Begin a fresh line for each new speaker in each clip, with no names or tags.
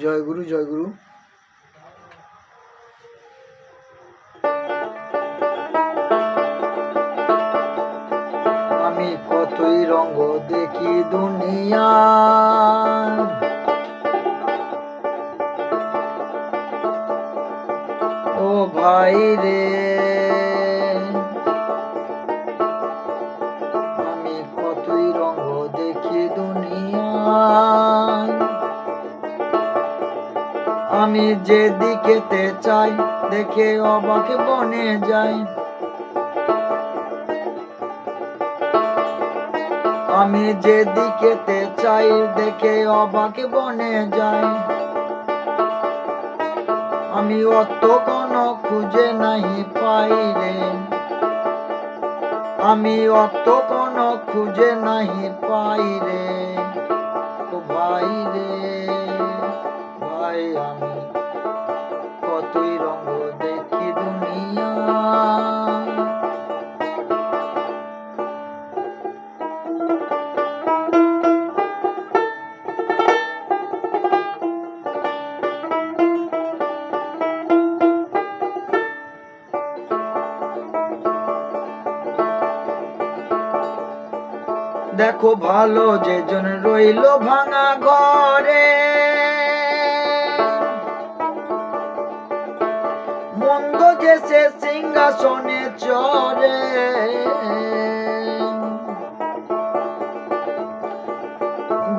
জয় গুরু জয় গুরু। আমি কতই রঙ্গ দেখি দুনিয়া ও ভাই রে। আমি যেদিকেতে চাই, দেখে অবাক বনে যাই। আমি যেদিকেতে চাই, দেখে অবাক বনে যাই। আমি অত কোনো খুঁজে নাহি পাই রে। আমি অত কোনো খুঁজে নাহি পাই রে। দেখো ভালো যে জন রইল ভাঙা ঘরে। মন্দ যে সে সিংহাসনে চরে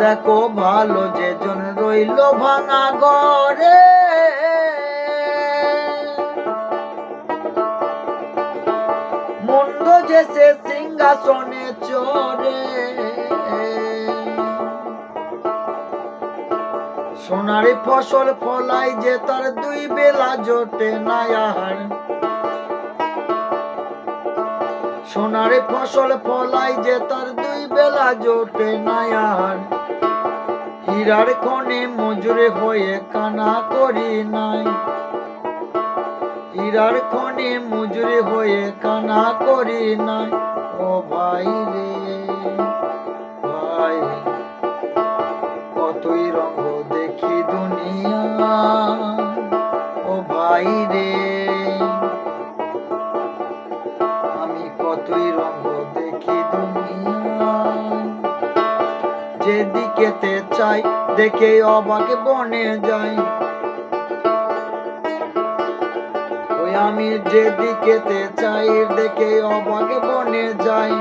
দেখো ভালো যে জন রইল ভাঙা ঘরে। মন্দ যে সে সিংহাসনে চরে। সোনারে ফসল ফলাই যে তার দুই বেলা জোটে না আর সোনারে ফসল ফলাই যে তার দুই বেলা জোটে না আর হীরার খনে মজুরে হয়ে কানা করি নাই। হীরার খনে মজুরি হয়ে কানা করি নাই। ও ভাই রে, ভাই কতই রঙ দেখি দুনিয়া। ও ভাই রে, আমি কতই রঙ দেখি দুনিয়া। যেদিকেতে চাই, দেখে অবাক বনে যাই। আমি যেদিকেতে চাই, দেখে অবাক বনে যাই।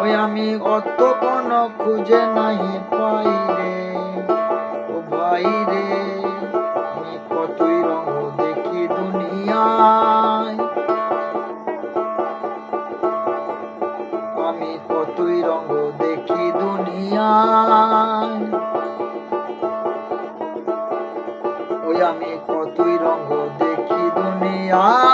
ওই আমি অত কোন খুঁজে নাহি পাই রে। ও ভাই রে, আমি কতই রঙ দেখি দুনিয়ায়। আমি কতই রঙ দেখি দুনিয়ায়। ওই আমি কতই রঙ দেখি দুনিয়া